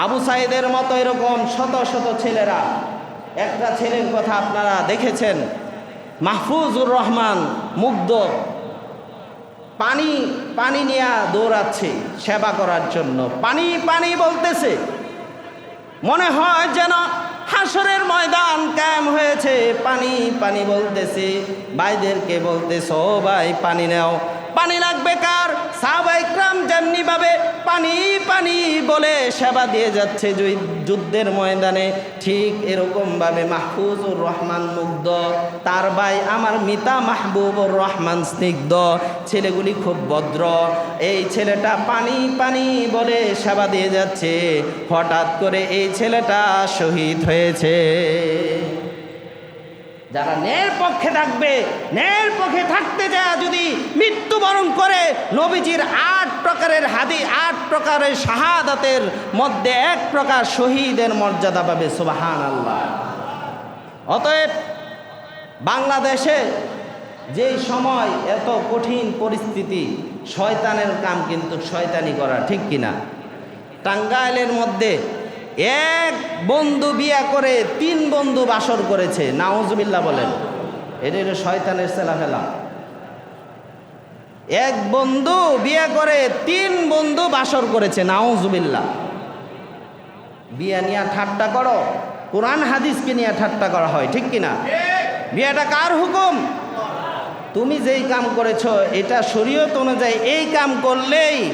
আবু সাইদের মতো এরকম শত শত ছেলেরা। একটা ছেলের কথা আপনারা দেখেছেন। মাহফুজুর রহমান মুগ্ধ। পানি পানি নিয়ে দৌড়াচ্ছে সেবা করার জন্য। পানি পানি বলতেছে। মনে হয় যেন হাসরের ময়দান কায়েম হয়েছে। পানি পানি বলতেছে। ভাইদেরকে বলতেছে ভাই, পানি নাও। পানি লাগবে কার? সাহবাইকরাম যেমনি ভাবে পানি পানি বলে সেবা দিয়ে যাচ্ছে যুদ্ধের ময়দানে, ঠিক এরকমভাবে মাহফুজুর রহমান মুগ্ধ। তার ভাই আমার মিতা মাহবুবুর রহমান স্নিগ্ধ। ছেলেগুলি খুব ভদ্র। এই ছেলেটা পানি পানি বলে সেবা দিয়ে যাচ্ছে। হঠাৎ করে এই ছেলেটা শহীদ হয়েছে। যারা ন্যায়ের পক্ষে থাকবে, ন্যায়ের পক্ষে থাকতে যায় যদি মৃত্যুবরণ করে, নবীজির আট প্রকারের হাদি, আট প্রকারের শাহাদাতের মধ্যে এক প্রকার শহীদের মর্যাদা পাবে সুবাহান আল্লাহ অতএব বাংলাদেশে যেই সময় এত কঠিন পরিস্থিতি, শয়তানের কাম কিন্তু শয়তানি করা ঠিক কিনা? টাঙ্গাইলের মধ্যে এক বন্ধু বিয়া করে, তিন বন্ধু বাসর করেছে। নাউজবিল্লা বলেন। এটা হলো শয়তানের সেলাফেলা এক বন্ধু বিয়ে করে, তিন বন্ধু বাসর করেছে। নাউজবিল্লা বিয়া নিয়ে ঠাট্টা করো। কোরআন হাদিসকে নিয়ে ঠাট্টা করা হয়, ঠিক কিনা বিয়েটা কার হুকুম? তুমি যেই কাম করেছ, এটা শরীয়ত অনুযায়ী এই কাম করলেই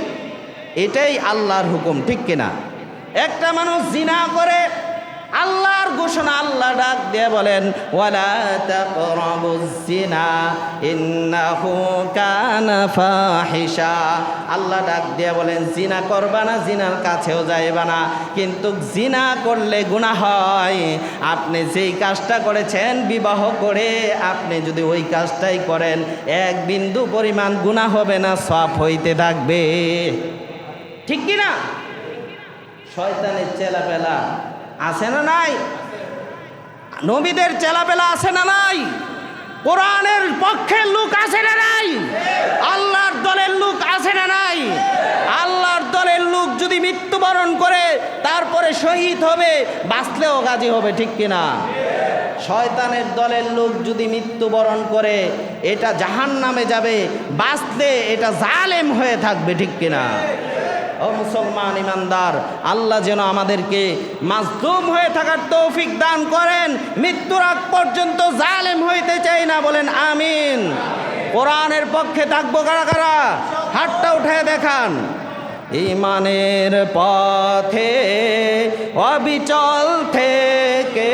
এটাই আল্লাহর হুকুম, ঠিক কিনা একটা মানুষ জিনা করে, আল্লাহর ঘোষণা আল্লাহ ডাক দিয়ে বলেন, ওয়ালা তাকরাবুজ জিনা ইন্নাহু কানা ফাহিশা। আল্লাহ ডাক দিয়ে বলেন, জিনা করবা না, জিনার কাছেও যাইবা না। কিন্তু জিনা করলে গুনাহ হয়। আপনি যেই কাজটা করেছেন, বিবাহ করে আপনি যদি ওই কাজটাই করেন, এক বিন্দু পরিমাণ গুনাহ হবে না সব হইতে থাকবে। ঠিক কি না শয়তানের চেলাপেলা আছে না নাই? নবীদের চেলাপেলা আছে না নাই? কোরআনের পক্ষের লোক আছে না নাই? আল্লাহর দলের লোক আছে না নাই? আল্লাহর দলের লোক যদি মৃত্যুবরণ করে, তারপরে শহীদ হবে, বাঁচলেও গাজী হবে, ঠিক কিনা শয়তানের দলের লোক যদি মৃত্যুবরণ করে, এটা জাহান নামে যাবে, বাঁচলে এটা জালেম হয়ে থাকবে, ঠিক কিনা ও মুসলমান ইমানদার, আল্লাহ যেন আমাদেরকে মাজলুম হয়ে থাকার তৌফিক দান করেন। মৃত্যুর আগ পর্যন্ত জালেম হইতে চাই না বলেন আমিন। কোরআনের পক্ষে থাকব কারা কারা? হাতটা উঠে দেখান। ইমানের পথে, অবিচল থেকে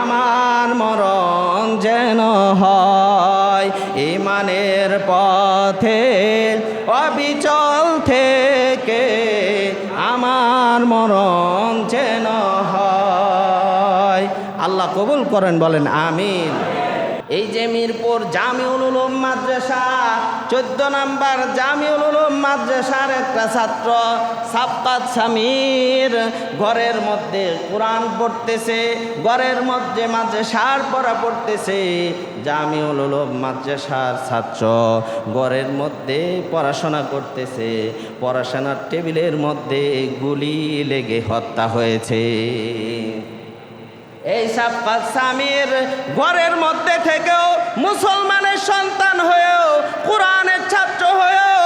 আমার মরণ যেন হয়। ইমানের পথে অবিচল আমার মরণ যেন হয়। আল্লাহ কবুল করেন বলেন আমিন। এই যে মিরপুর জামিউল উলুম মাদ্রাসা, চোদ্দ নাম্বার জামিউল উলুম মাদ্রাসার একটা ছাত্র সাপ্তাত সামির, ঘরের মধ্যে কোরআন পড়তেছে, ঘরের মধ্যে মাদ্রাসার পড়া পড়তেছে, জামিউল উলুম মাদ্রাসার ছাত্র, ঘরের মধ্যে পড়াশোনা করতেছে, পড়াশোনার টেবিলের মধ্যে গুলি লেগে হত্যা হয়েছে। এই সাপ্পাত স্বামীর ঘরের মধ্যে থেকেও মুসলমানের সন্তান হয়েও, কোরআনের ছাত্র হয়েও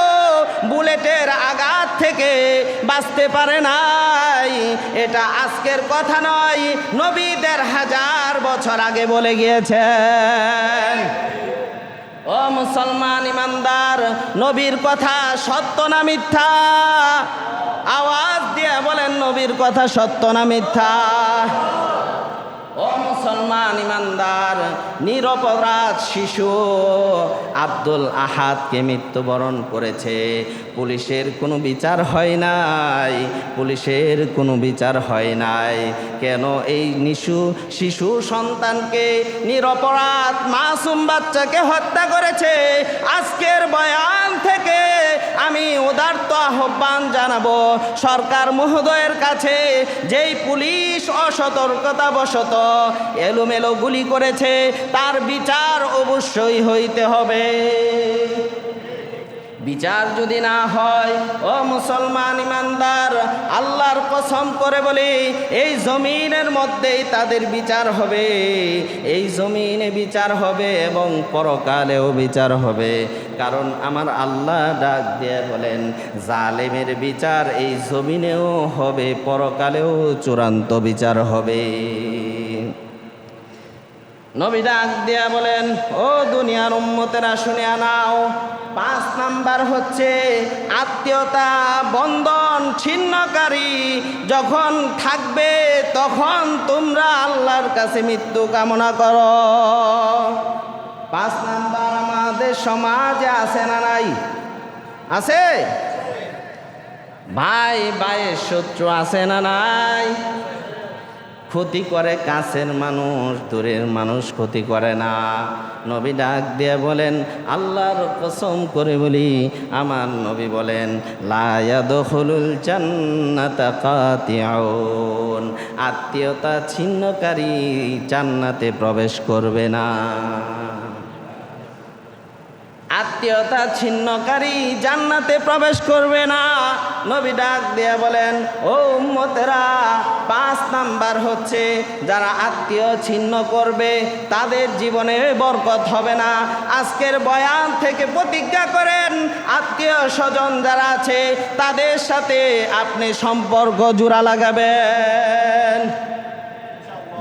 বুলেটের আঘাত থেকে বাঁচতে পারে নাই। এটা আজকের কথা নয়, নবীদের হাজার বছর আগে বলে গিয়েছেন। ও মুসলমান ইমানদার, নবীর কথা সত্য না মিথ্যা? আওয়াজ দিয়ে বলেন, নবীর কথা সত্য না মিথ্যা? মুসলমান ইমানদার, নিরপরাধ শিশু। আব্দুল আহাদকে মৃত্যুবরণ করেছে। পুলিশের কোনো বিচার হয় নাই। পুলিশের কোনো বিচার হয় নাই। কেন এই নিশু শিশু সন্তানকে নিরপরাধ মাসুম বাচ্চাকে হত্যা করেছে? আজকের বয়ান থেকে আমি উদার্ত আহ্বান জানাব সরকার মহোদয়ের কাছে, যেই পুলিশ অসতর্কতাবশত এলোমেলো গুলি করেছে। তার বিচার অবশ্যই হইতে হবে। বিচার যদি না হয়, ও মুসলমান ইমানদার, আল্লাহর কসম করে বলি, এই জমিনের মধ্যেই তাদের বিচার হবে। এই জমিনে বিচার হবে এবং পরকালেও বিচার হবে। কারণ আমার আল্লাহ ডাক দিয়ে বলেন, জালেমের বিচার এই জমিনেও হবে, পরকালেও চূড়ান্ত বিচার হবে। নবী ডাক দিয়া বলেন, ও দুনিয়ার উম্মতেরা, শুনে আনাও। পাঁচ নাম্বার হচ্ছে, আত্মীয়তা বন্ধন ছিন্নকারী। যখন থাকবে, তখন তোমরা আল্লাহর কাছে মৃত্যু কামনা করো। পাঁচ নাম্বার, আমাদের সমাজে আছে না নাই? আছে? ভাই, ভাইয়ের শত্রু আছে না নাই? ক্ষতি করে কাছের মানুষ, দূরের মানুষ ক্ষতি করে না। নবী ডাক দিয়ে বলেন, আল্লাহর কসম করে বলি, আমার নবী বলেন আত্মীয়তা ছিন্নকারী চান্নাতে প্রবেশ করবে না। আত্মীয়তা ছিন্নকারী জান্নাতে প্রবেশ করবে না। নবী ডাক দিয়ে বলেন, ও উম্মতেরা, পাঁচ নাম্বার হচ্ছে যারা আত্মীয় ছিন্ন করবে, তাদের জীবনে বরকত হবে না। আজকের বয়ান থেকে প্রতিজ্ঞা করেন, আত্মীয় স্বজন যারা আছে, তাদের সাথে আপনি সম্পর্ক জোড়া লাগাবেন।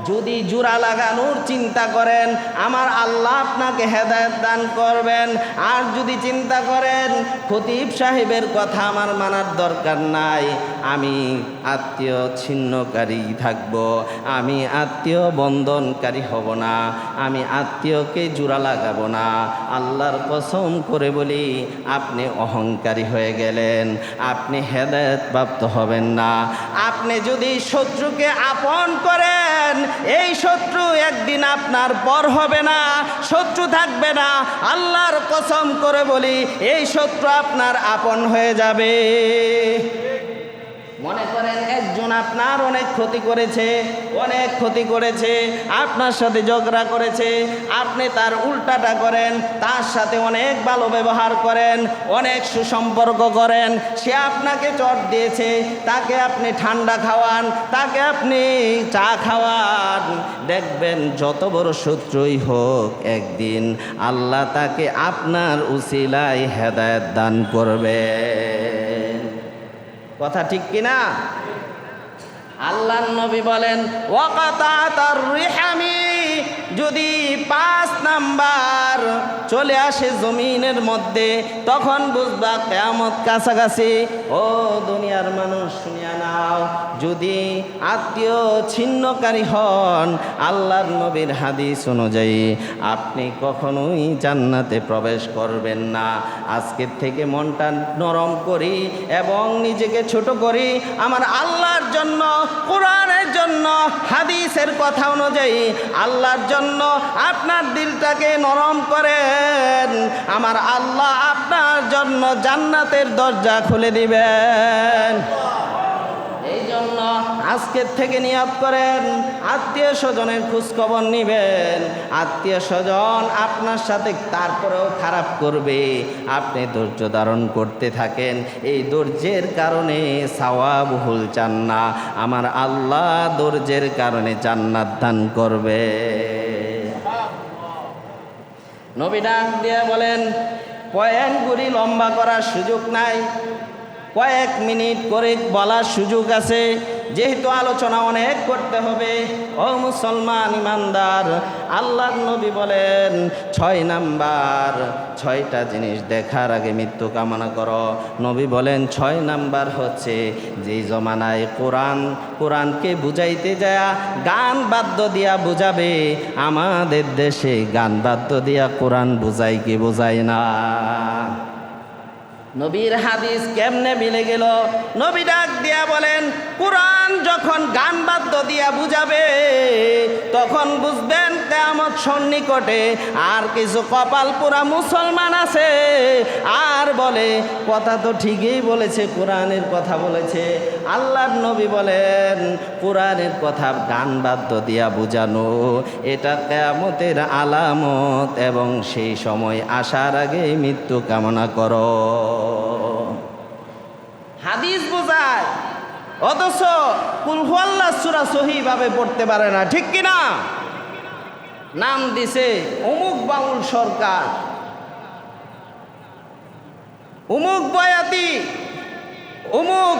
যদি জোড়া লাগানোর চিন্তা করেন, আমার আল্লাহ আপনাকে হেদায়ত দান করবেন। আর যদি চিন্তা করেন, খতিব সাহেবের কথা আমার মানার দরকার নাই। আমি আত্মীয় ছিন্নকারী থাকব, আমি আত্মীয় বন্ধনকারী হব না, আমি আত্মীয়কে জোড়া লাগাবো না। আল্লাহর কসম করে বলি, আপনি অহংকারী হয়ে গেলেন, আপনি হেদায়ত প্রাপ্ত হবেন না। আপনি যদি শত্রুকে আপন করেন, এই শত্রু একদিন আপনার পর হবে না, শত্রু থাকবে না। আল্লাহর কসম করে বলি, এই শত্রু আপনার আপন হয়ে যাবে। মনে করেন একজন আপনার অনেক ক্ষতি করেছে, অনেক ক্ষতি করেছে, আপনার সাথে ঝগড়া করেছে, আপনি তার উল্টাটা করেন, তার সাথে অনেক ভালো ব্যবহার করেন, অনেক সুসম্পর্ক করেন, সে আপনাকে চট দিয়েছে, তাকে আপনি ঠান্ডা খাওয়ান, তাকে আপনি চা খাওয়ান। দেখবেন যত বড় শত্রুই হোক একদিন, আল্লাহ তাকে আপনার উসিলায় হেদায়ত দান করবে। কথা ঠিক কিনা? আল্লাহ নবী বলেন ওয়াকাতাতার রিহামি যদি পাঁচ নাম্বার চলে আসে জমিনের মধ্যে, তখন বুঝবা কেয়ামত কাছাকাছি, ও দুনিয়ার মানুষ শুনিয়া নাও, যদি আত্মীয় ছিন্নকারী হন, আল্লাহর নবীর হাদিস অনুযায়ী আপনি কখনোই জান্নাতে প্রবেশ করবেন না। আজকের থেকে মনটা নরম করি এবং নিজেকে ছোট করি। আমার আল্লাহর জন্য, কোরআনের জন্য, হাদিসের কথা অনুযায়ী আল্লাহর জন্য আপনার দিলটাকে নরম করেন। আমার আল্লাহ আপনার জন্য জান্নাতের দরজা খুলে দিবেন। আজকের থেকে নিয়াত করেন। আত্মীয় স্বজনের খোঁজখবর নিবেন। আত্মীয় স্বজন আপনার সাথে তারপরেও খারাপ করবে। আপনি ধৈর্য ধারণ করতে থাকেন। এই ধৈর্যের কারণে সাওয়াবহুল চান না আমার আল্লাহ ধৈর্যের কারণে জান্নাত দান করবে। নবী ডাক দিয়ে বলেন পয়েন্টগুলি লম্বা করার সুযোগ নাই। কয়েক মিনিট করে বলার সুযোগ আছে। যেহেতু আলোচনা অনেক করতে হবে। ও মুসলমান ইমানদার, আল্লাহর নবী বলেন, ছয় নাম্বার, ছয়টা জিনিস দেখার আগে মৃত্যু কামনা করো। নবী বলেন, ছয় নাম্বার হচ্ছে যে জমানায় কোরআন, কোরআনকে বুঝাইতে যায় গান বাদ্য দিয়া বুঝাবে। আমাদের দেশে গান বাদ্য দিয়া কোরআন বুঝাই কি বুঝাই না। নবীর হাদিস কেমনে মিলে গেল? নবী ডাক দিয়া বলেন, কোরআন যখন গান বাদ্য দিয়া বুঝাবে, তখন বুঝবেন কেমত সন্নিকটে আর কিছু কপাল পুরা মুসলমান আছে। আর বলে, কথা তো ঠিকই বলেছে, কোরআনের কথা বলেছে। আল্লাহর নবী বলেন, কোরআনের কথা গান বাদ্য দিয়া বুঝানো, এটা কেমতের আলামত এবং সেই সময় আসার আগে মৃত্যু কামনা করো। হাদিস বোঝায়, অথচ কুলহুয়াল্লা সুরা সহিভাবে পড়তে পারে না, ঠিক কিনা নাম দিছে অমুক বাউল সরকার, অমুক বয়াতি, অমুক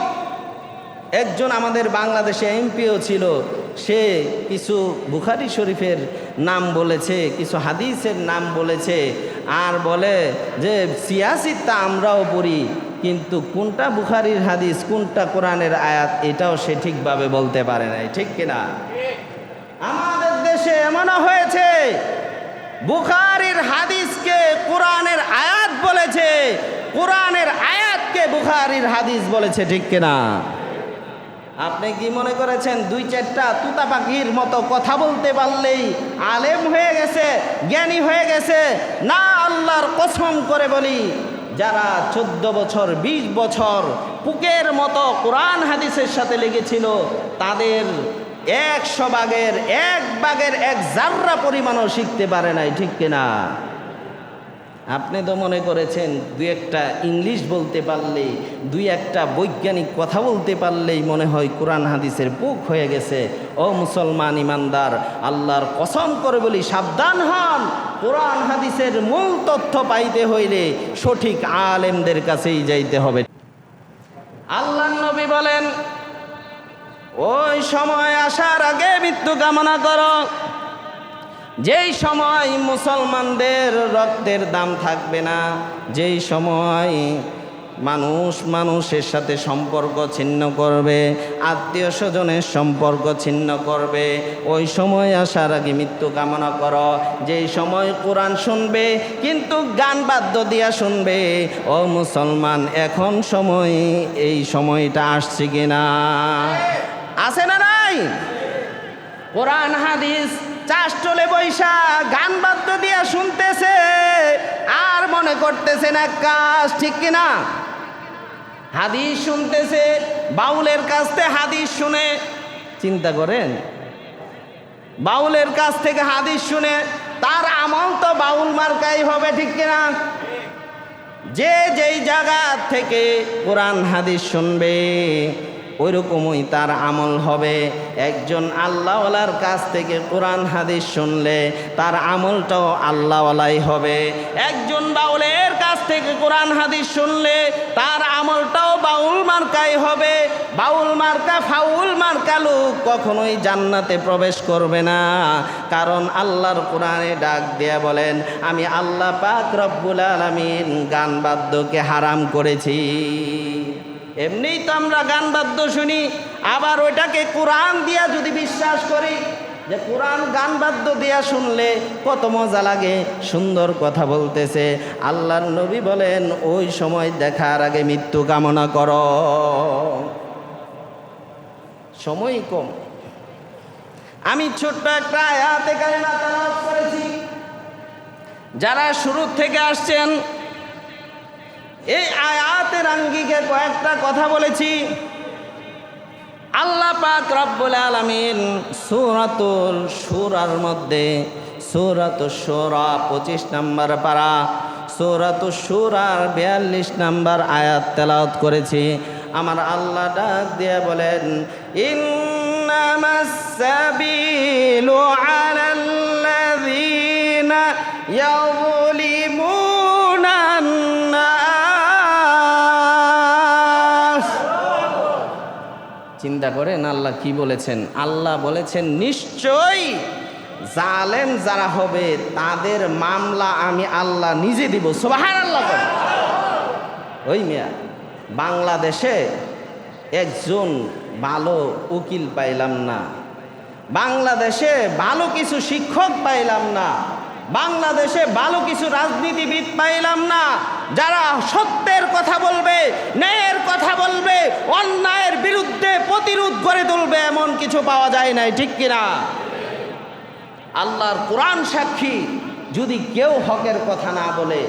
একজন আমাদের বাংলাদেশে এমপিও ছিল, সে কিছু বুখারি শরীফের নাম বলেছে, কিছু হাদিসের নাম বলেছে, আর বলে যে সিয়াসিতা আমরাও পড়ি, কিন্তু কোনটা বুখারির হাদিস, কোনটা কোরআনের আয়াত, এটাও সে ঠিকভাবে বলতে পারে নাই। ঠিক কিনা? আমাদের দেশে এমনও হয়েছে, বুখারির হাদিসকে কোরআনের আয়াত বলেছে, কোরআনের আয়াতকে বুখারির হাদিস বলেছে, ঠিক কিনা? আপনি কি মনে করেছেন দুই চারটা তুতা পাখির মতো কথা বলতে পারলেই আলেম হয়ে গেছে, জ্ঞানী হয়ে গেছে? না আল্লাহর কসম করে বলি, যারা চোদ্দ বছর ২০ বছর পুকের মতো কোরআন হাদিসের সাথে লেগেছিল, তাদের একশো বাগের এক বাগের এক জাররা পরিমাণও শিখতে পারে নাই, ঠিক কিনা? আপনি তো মনে করেছেন দু একটা ইংলিশ বলতে পারলে, দুই একটা বৈজ্ঞানিক কথা বলতে পারলেই মনে হয় কোরআন হাদিসের বুক হয়ে গেছে। ও মুসলমান ইমানদার, আল্লাহর কসম করে বলি, সাবধান হন। কোরআন হাদিসের মূল তথ্য পাইতে হইলে সঠিক আলেমদের কাছেই যাইতে হবে। আল্লাহ নবী বলেন, ওই সময় আসার আগে মৃত্যু কামনা করো। যেই সময় মুসলমানদের রক্তের দাম থাকবে না, যেই সময় মানুষ মানুষের সাথে সম্পর্ক ছিন্ন করবে, আত্মীয় স্বজনের সম্পর্ক ছিন্ন করবে, ওই সময় আসার আগে মৃত্যু কামনা করো। যেই সময় কোরআন শুনবে, কিন্তু গান বাদ্য দিয়া শুনবে, ও মুসলমান, এখন সময়, এই সময়টা আসছে কিনা? আছে না নাই? কোরআন, হাদিস চাষ চলে বৈশা, গান বাদ্য দিয়া শুনতেছে, আর মনে করতেছে না কাজ, ঠিক কিনা হাদিস শুনতেছে, বাউলের কাছ থেকে হাদিস শুনে, চিন্তা করেন? বাউলের কাছ থেকে হাদিস শুনে, তার আমল তো বাউল মার্কাই হবে, ঠিক কিনা যে যেই জায়গা থেকে কোরআন হাদিস শুনবে ওই রকমই তার আমল হবে। একজন আল্লাহওয়ালার কাছ থেকে কোরআন, হাদিস শুনলে তার আমলটাও আল্লাহওয়ালাই হবে। একজন বাউলের কাছ থেকে কোরআন, হাদিস শুনলে তার আমলটাও বাউল মার্কাই হবে। বাউল মার্কা ফাউল মার্কা লোক কখনোই জান্নাতে প্রবেশ করবে না। কারণ আল্লাহর কোরআনে ডাক দিয়া বলেন, আমি আল্লাহ পাক রব্বুল আলমিন গান বাদ্যকে হারাম করেছি। এমনিই তো আমরা গান বাদ্য শুনি, আবার ওইটাকে কোরআন দিয়া যদি বিশ্বাস করি, যে কোরআন গান বাদ্য দিয়া শুনলে কত মজা লাগে, সুন্দর কথা বলতেছে। আল্লাহর নবী বলেন, ওই সময় দেখার আগে মৃত্যু কামনা কর। সময় কম। আমি ছোট্ট একটা করেছি। যারা শুরু থেকে আসছেন এই আয়াতের আঙ্গিকে কয়েকটা কথা বলেছি। আল্লাহ পাক রব্বুল আলমিন সুরাতুল সুরার মধ্যে সুরাত সুরা পঁচিশ নম্বর পারা সুরাত সুরার বিয়াল্লিশ নম্বর আয়াত তেলাওত করেছি। আমার আল্লাহ ডাক দিয়ে বলেন ইন্নামাসাবিলু আলাল্লাযীনা চিন্তা করেন, আল্লাহ কি বলেছেন? আল্লাহ বলেছেন, নিশ্চয়ই জালেম যারা হবে, তাদের মামলা আমি আল্লাহ নিজে দিব। সোবাহার আল্লাহ ওই মিয়া, বাংলাদেশে একজন ভালো উকিল পাইলাম না। বাংলাদেশে ভালো কিছু শিক্ষক পাইলাম না। বাংলাদেশে ভালো কিছু রাজনীতিবিদ পাইলাম না। যারা সত্যের কথা বলবে, ন্যায়ের কথা বলবে, অন্যায়ের বিরুদ্ধে প্রতিরোধ করে তুলবে এমন কিছু পাওয়া যায় নাই, ঠিক কিনা আল্লাহর কোরআন সাক্ষী, যদি কেউ হকের কথা না বলে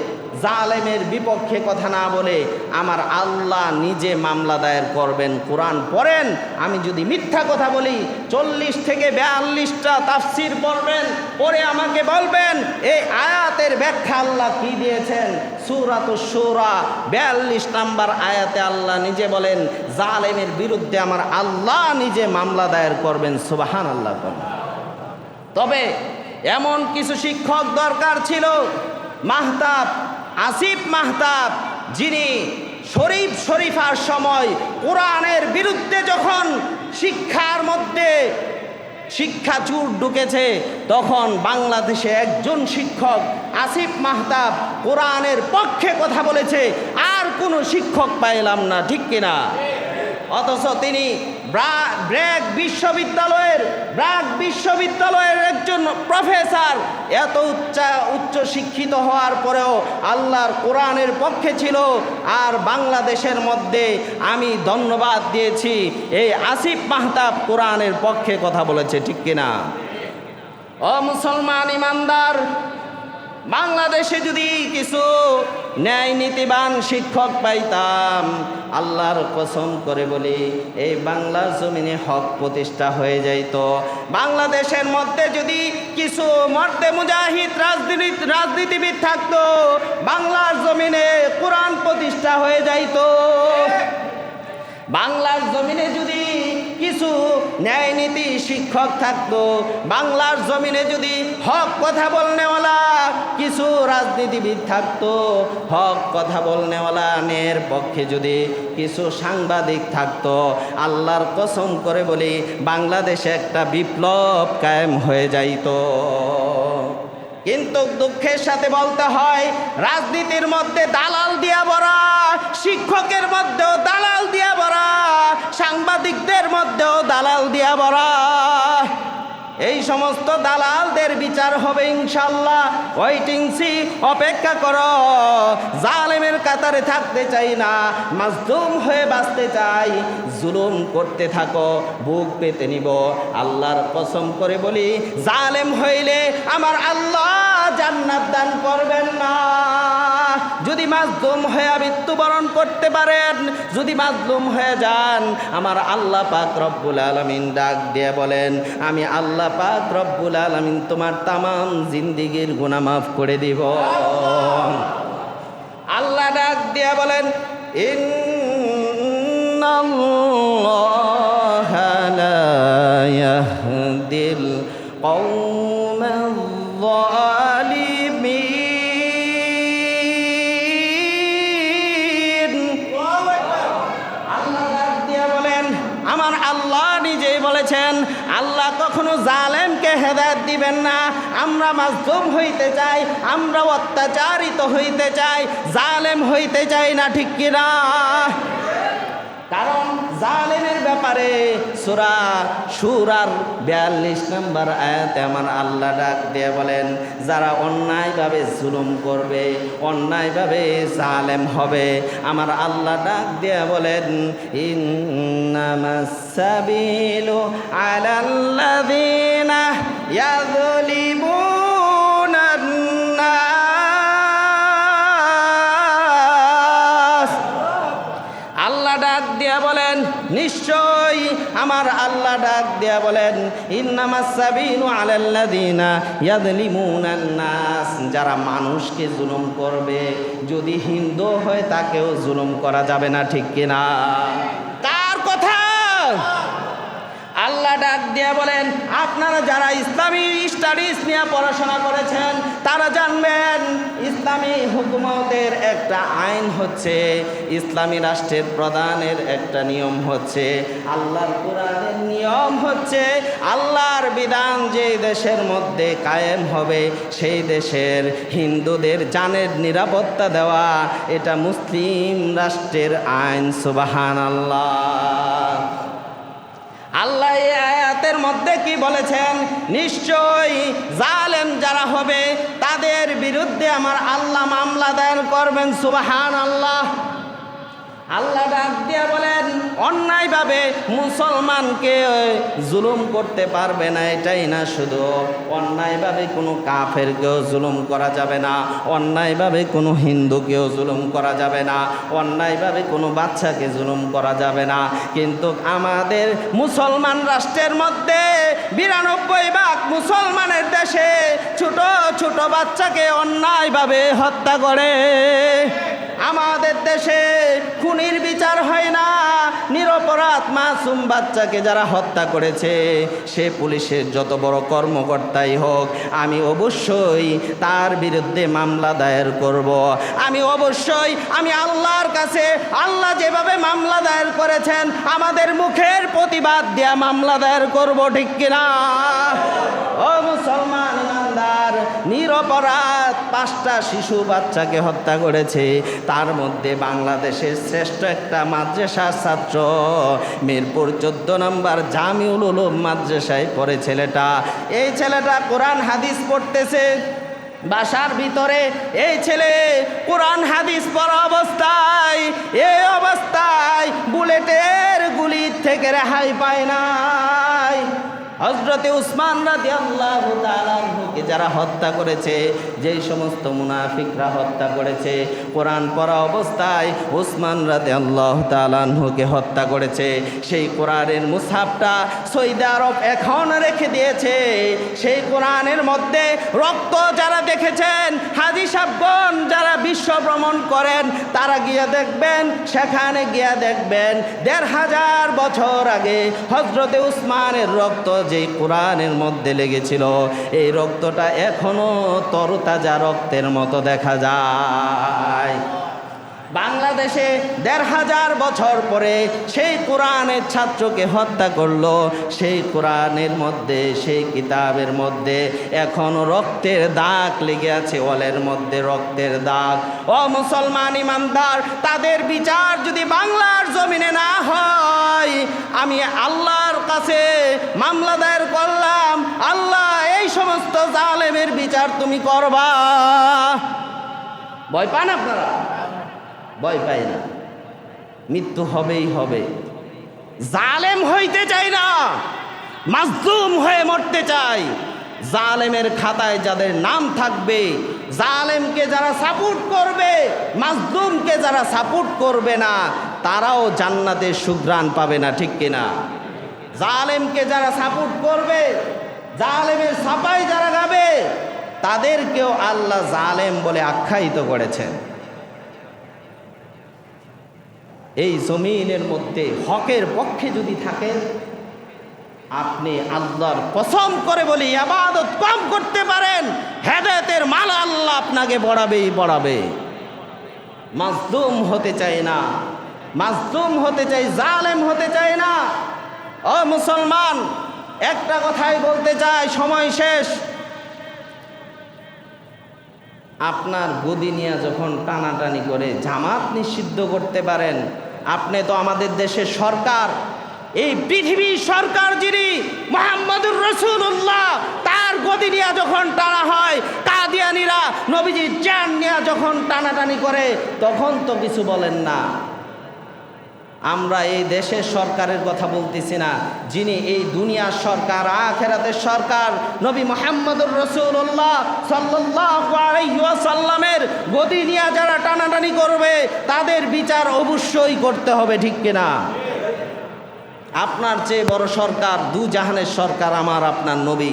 জালেমের বিপক্ষে কথা না বলে আমার আল্লাহ নিজে মামলা দায়ের করবেন, কোরআন পড়েন। আমি যদি মিথ্যা কথা বলি, চল্লিশ থেকে বিয়াল্লিশটা তাফসির পড়বেন পরে আমাকে বলবেন এই আয়াতের ব্যাখ্যা আল্লাহ কি দিয়েছেন? সুরাত সুরা বিয়াল্লিশ নাম্বার আয়াতে আল্লাহ নিজে বলেন, জালেমের বিরুদ্ধে আমার আল্লাহ নিজে মামলা দায়ের করবেন। সুবাহান আল্লাহ তবে এমন কিছু শিক্ষক দরকার ছিল, মাহতাব আসিফ মাহতাব, যিনি শরীফ শরীফার সময় কোরআনের বিরুদ্ধে যখন শিক্ষার মধ্যে শিক্ষা চুর ঢুকেছে, তখন বাংলাদেশে একজন শিক্ষক আসিফ মাহতাব কোরআনের পক্ষে কথা বলেছে, আর কোনো শিক্ষক পাইলাম না, ঠিক কিনা? অথচ তিনি ব্রা- ব্র্যাক বিশ্ববিদ্যালয়ের ব্র্যাক বিশ্ববিদ্যালয়ের একজন প্রফেসর। এত উচ্চ উচ্চ শিক্ষিত হওয়ার পরেও আল্লাহর কোরআনের পক্ষে ছিল। আর বাংলাদেশের মধ্যে আমি ধন্যবাদ দিয়েছি। এই আসিফ মাহতাব কোরআনের পক্ষে কথা বলেছে, ঠিক কিনা? ও মুসলমান ইমানদার, বাংলাদেশে যদি কিছু ন্যায় নীতিবান শিক্ষক পাইতাম। আল্লাহর কসম করে বলি, এই বাংলার জমিনে হক প্রতিষ্ঠা হয়ে যাইত। বাংলাদেশের মধ্যে যদি কিছু মর্দে মুজাহিদ, রাজনীতি, রাজনীতিবিদ থাকতো, বাংলার জমিনে কোরআন প্রতিষ্ঠা হয়ে যাইত। বাংলার জমিনে যদি ন্যায় নীতি শিক্ষক থাকতো, বাংলার জমিনে যদি হক কথা বলনেওয়ালা, কিছু রাজনীতিবিদ থাকতো, হক কথা বলনেওয়ালা নের পক্ষে যদি কিছু সাংবাদিক থাকতো, আল্লাহর কসম করে বলি, বাংলাদেশে একটা বিপ্লব কায়েম হয়ে যাইতো। কিন্তু দুঃখের সাথে বলতে হয়, রাজনীতির মধ্যে দালাল দিয়া বরা শিক্ষকের মধ্যেও দালাল দিয়া ভরা সাংবাদিকদের মধ্যেও দালাল দিয়া ভরা এই সমস্ত দালালদের বিচার হবে ইনশাল্লাহ ওয়েটিং সি অপেক্ষা করো। জালেমের কাতারে থাকতে চাই না। মাজলুম হয়ে বাঁচতে চাই। জুলুম করতে থাকো, বুক পেতে নিব। আল্লাহর কসম করে বলি, জালেম হইলে আমার আল্লাহ জান্নাত দান করবেন না। যদি মাজলুম হয়ে মৃত্যুবরণ করতে পারেন, যদি মাজলুম হয়ে যান, আমার আল্লাহ পাক রব্বুল আলমিন ডাক দিয়ে বলেন, আমি আল্লাহ পাক রব্বুল আলমিন তোমার তামাম জিন্দিগির গুনাহ মাফ করে দিব। আল্লাহ ডাক দিয়ে বলেন, ইন্নাল্লাহা লা ইয়াহদিল কওমাল কখনো জালেমকে হেদায়ত দিবেন না। আমরা মাজলুম হইতে চাই, আমরা অত্যাচারিত হইতে চাই, জালেম হইতে চাই না, ঠিক কিনা? কারণ জালেমের ব্যাপারে সুরা সুরার বিয়াল্লিশ নম্বর আয়াতে আমার আল্লাহ ডাক দিয়ে বলেন, যারা অন্যায়ভাবে জুলুম করবে, অন্যায়ভাবে জালেম হবে, আমার আল্লাহ ডাক দিয়ে বলেন ইন্নামাসাবিলু আলাল্লাযিনা ইয়াযলিমুনা আমার আল্লাহ ডাক দিয়া বলেন ইন্নামাসাবিনু আলাল্লাযিনা ইয়াযলিমুনান নাস। যারা মানুষকে জুলুম করবে, যদি হিন্দু হয় তাকেও জুলুম করা যাবে না, ঠিক কিনা? কার কথা। আল্লাহ ডাক দিয়ে বলেন, আপনারা যারা ইসলামী স্টাডিজ নিয়ে পড়াশোনা করেছেন তারা জানবেন, ইসলামী হুকুমতের একটা আইন হচ্ছে, ইসলামী রাষ্ট্রের প্রধানের একটা নিয়ম হচ্ছে, আল্লাহর কোরআনের নিয়ম হচ্ছে, আল্লাহর বিধান যে দেশের মধ্যে কায়েম হবে, সেই দেশের হিন্দুদের জানের নিরাপত্তা দেওয়া, এটা মুসলিম রাষ্ট্রের আইন সুবাহান আল্লাহ আল্লাহ এই আয়াতের মধ্যে কি বলেছেন? নিশ্চয়ই জালেম যারা হবে, তাদের বিরুদ্ধে আমার আল্লাহ মামলা দায়ের করবেন সুবাহান আল্লাহ আল্লাহ ডাক দিয়া বলেন, অন্যায়ভাবে মুসলমানকে জুলুম করতে পারবে না, এটাই না শুধু। অন্যায়ভাবে কোনো কাফেরকেও জুলুম করা যাবে না, অন্যায়ভাবে কোনো হিন্দুকেও জুলুম করা যাবে না, অন্যায়ভাবে কোনো বাচ্চাকে জুলুম করা যাবে না। কিন্তু আমাদের মুসলমান রাষ্ট্রের মধ্যে বিরানব্বই ভাগ মুসলমানের দেশে ছোট ছোট বাচ্চাকে অন্যায়ভাবে হত্যা করে। আমাদের দেশে খুনির বিচার হয় না। নিরপরাধ মাসুম বাচ্চাকে যারা হত্যা করেছে, সে পুলিশের যত বড় কর্মকর্তাই হোক, আমি অবশ্যই তার বিরুদ্ধে মামলা দায়ের করব। আমি অবশ্যই, আমি আল্লাহর কাছে, আল্লাহ যেভাবে মামলা দায়ের করেছেন, আমাদের মুখের প্রতিবাদ দেয়া মামলা দায়ের করব, ঠিক কিনা? ও মুসলমান! নিরপরাধ পাঁচটা শিশু বাচ্চাকে হত্যা করেছে। তার মধ্যে বাংলাদেশের শ্রেষ্ঠ একটা মাদ্রাসার ছাত্র। মিরপুর চোদ্দ নম্বর জামিউল উলুম মাদ্রাসায় পড়ে ছেলেটা। এই ছেলেটা কোরআন হাদিস পড়তেছে। বাসার ভিতরে এই ছেলে কোরআন হাদিস পড়া অবস্থায়, এই অবস্থায় বুলেটের গুলির থেকে রেহাই পায় নাই। হজরতে উসমান রাজি আল্লাহ তালকে যারা হত্যা করেছে, যেই সমস্ত মুনাফিকরা হত্যা করেছে, কোরআন পড়া অবস্থায় উসমান রাজি আল্লাহ তালানহুকে হত্যা করেছে, সেই কোরআনের মুসাফটা সৌদি আরব এখন রেখে দিয়েছে। সেই কোরআনের মধ্যে রক্ত যারা দেখেছেন, হাজি সাবগণ যারা বিশ্ব ভ্রমণ করেন, তারা গিয়ে দেখবেন, সেখানে গিয়ে দেখবেন, দেড় হাজার বছর আগে হজরতে উসমানের রক্ত যেই কোরআনের মধ্যে লেগেছিল। এই রক্তটা এখনও তরতাজা রক্তের মতো দেখা যায়। বাংলাদেশে দেড় হাজার বছর পরে সেই কোরআনের ছাত্রকে হত্যা করল। সেই কোরআনের মধ্যে, সেই কিতাবের মধ্যে এখনও রক্তের দাগ লেগে আছে, ওয়ালের মধ্যে রক্তের দাগ। ও মুসলমান ইমানদার, তাদের বিচার যদি বাংলার জমিনে না হয়, আমি আল্লাহর কাছে মামলা দায়ের করলাম। আল্লাহ, এই সমস্ত জালেমের বিচার তুমি করবা। ভয় পান আপনারা? ভয় পাই না। মৃত্যু হবেই হবে। জালেম হইতে চাই না। মাজলুম হয়ে মরতে চাই জালেমের খাতায় যাদের নাম থাকবে, জালেমকে যারা সাপোর্ট করবে, মাজলুমকে যারা সাপোর্ট করবে না, তারাও জান্নাতের সুগ্রাণ পাবে না, ঠিক কিনা জালেমকে যারা সাপোর্ট করবে, জালেমের সাপাই যারা গাবে তাদেরকেও আল্লাহ জালেম বলে আখ্যায়িত করেছেন। এই জমিনের মধ্যে হকের পক্ষে যদি থাকেন, আপনি আল্লাহর কসম করে বলি আবাদত কম করতে পারেন, হেদায়তের মাল আল্লাহ আপনাকে বড়াবেই বড়াবে। মাজদুম হতে চাই না মাজদুম হতে চাই জালেম হতে চাই না। ও মুসলমান, একটা কথাই বলতে চাই, সময় শেষ। আপনার গদি নিয়ে যখন টানাটানি করে জামাত নিষিদ্ধ করতে পারেন, আপনি তো আমাদের দেশের সরকার। এই পৃথিবীর সরকার যিনি মোহাম্মদুর রসুল্লাহ তার গদি নিয়ে যখন টানা হয়, কাদিয়ানিরা, নবীজির চান নিয়ে যখন টানাটানি করে, তখন তো কিছু বলেন না। আমরা এই দেশের সরকারের কথা বলতেছি না। যিনি এই দুনিয়ার সরকার, আখেরাতের সরকার, নবী মোহাম্মদুর রসুল্লাহ সাল্লামের গতি নিয়ে যারা টানাটানি করবে, তাদের বিচার অবশ্যই করতে হবে, ঠিক কিনা? আপনার চেয়ে বড় সরকার দু জাহানের সরকার আমার, আপনার নবী।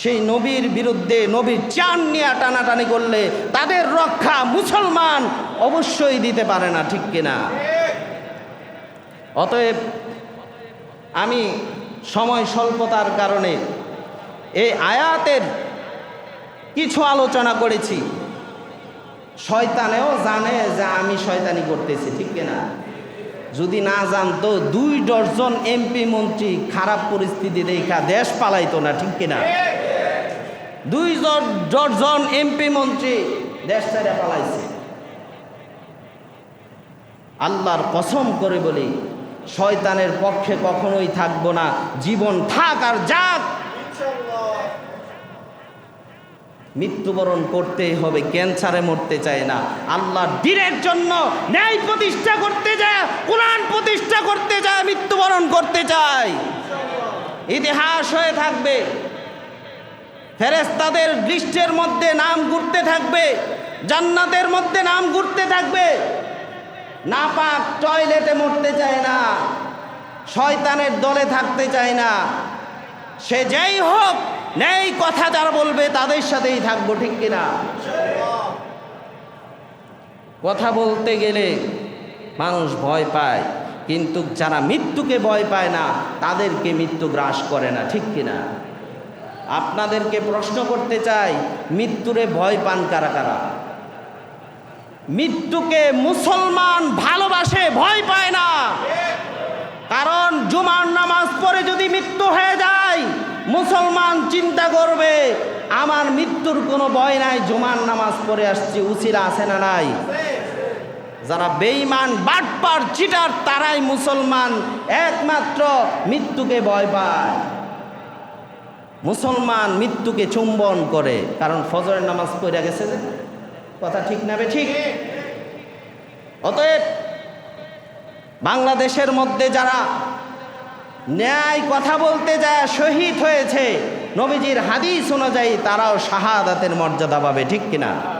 সেই নবীর বিরুদ্ধে নবীর চান নিয়ে টানাটানি করলে তাদের রক্ষা মুসলমান অবশ্যই দিতে পারে না, ঠিক কিনা? অতএব আমি সময় স্বল্পতার কারণে এই আয়াতের কিছু আলোচনা করেছি। শয়তানেও জানে যে আমি শয়তানি করতেছি, ঠিক না যদি না জানতো, দুই ডজন এমপি মন্ত্রী খারাপ পরিস্থিতি দেখা দেশ পালাইতো না, ঠিক কিনা? দুই ডজন এমপি মন্ত্রী দেশ ছেড়ে পালাইছে। আল্লাহর কসম করে বলি শয়তানের পক্ষে কখনোই থাকব না। জীবন থাক আর যাক। মৃত্যুবরণ করতেই হবে, ক্যান্সারে মরতে চায় না। আল্লাহ দিনের জন্য ন্যায় প্রতিষ্ঠা করতে যায়, কোরআন প্রতিষ্ঠা করতে যায়, মৃত্যুবরণ করতে চায়। ইতিহাস হয়ে থাকবে। ফেরেস্তাদের দৃষ্টের মধ্যে নাম ঘুরতে থাকবে, জান্নাতের মধ্যে নাম ঘুরতে থাকবে। না পাক টয়লেটে মরতে চায় না, শয়তানের দলে থাকতে চায় না। সে যেই হোক, নেই কথা যারা বলবে, তাদের সাথেই থাকব, ঠিক কিনা কথা বলতে গেলে মানুষ ভয় পায়, কিন্তু যারা মৃত্যুকে ভয় পায় না, তাদেরকে মৃত্যু গ্রাস করে না, ঠিক কিনা আপনাদেরকে প্রশ্ন করতে চাই, মৃত্যুরে ভয় পান কারা কারা? মৃত্যুকে মুসলমান ভালোবাসে, ভয় পায় না। কারণ জুমার নামাজ পড়ে যদি মৃত্যু হয়ে যায়, মুসলমান চিন্তা করবে, আমার মৃত্যুর কোনো ভয় নাই, জুমার নামাজ পড়ে আসছি উচিরা আছে না নাই? যারা বেঈমান, বাটপার, চিটার, তারাই মুসলমান, একমাত্র মৃত্যুকে ভয় পায়। মুসলমান মৃত্যুকে চুম্বন করে, কারণ ফজরের নামাজ পড়ে গেছে যে কথা ঠিক না ঠিক? অতএব বাংলাদেশের মধ্যে যারা ন্যায় কথা বলতে যায়, শহীদ হয়েছে, নবীজির হাদিস অনুযায়ী তারাও শাহাদাতের মর্যাদা পাবে, ঠিক কিনা?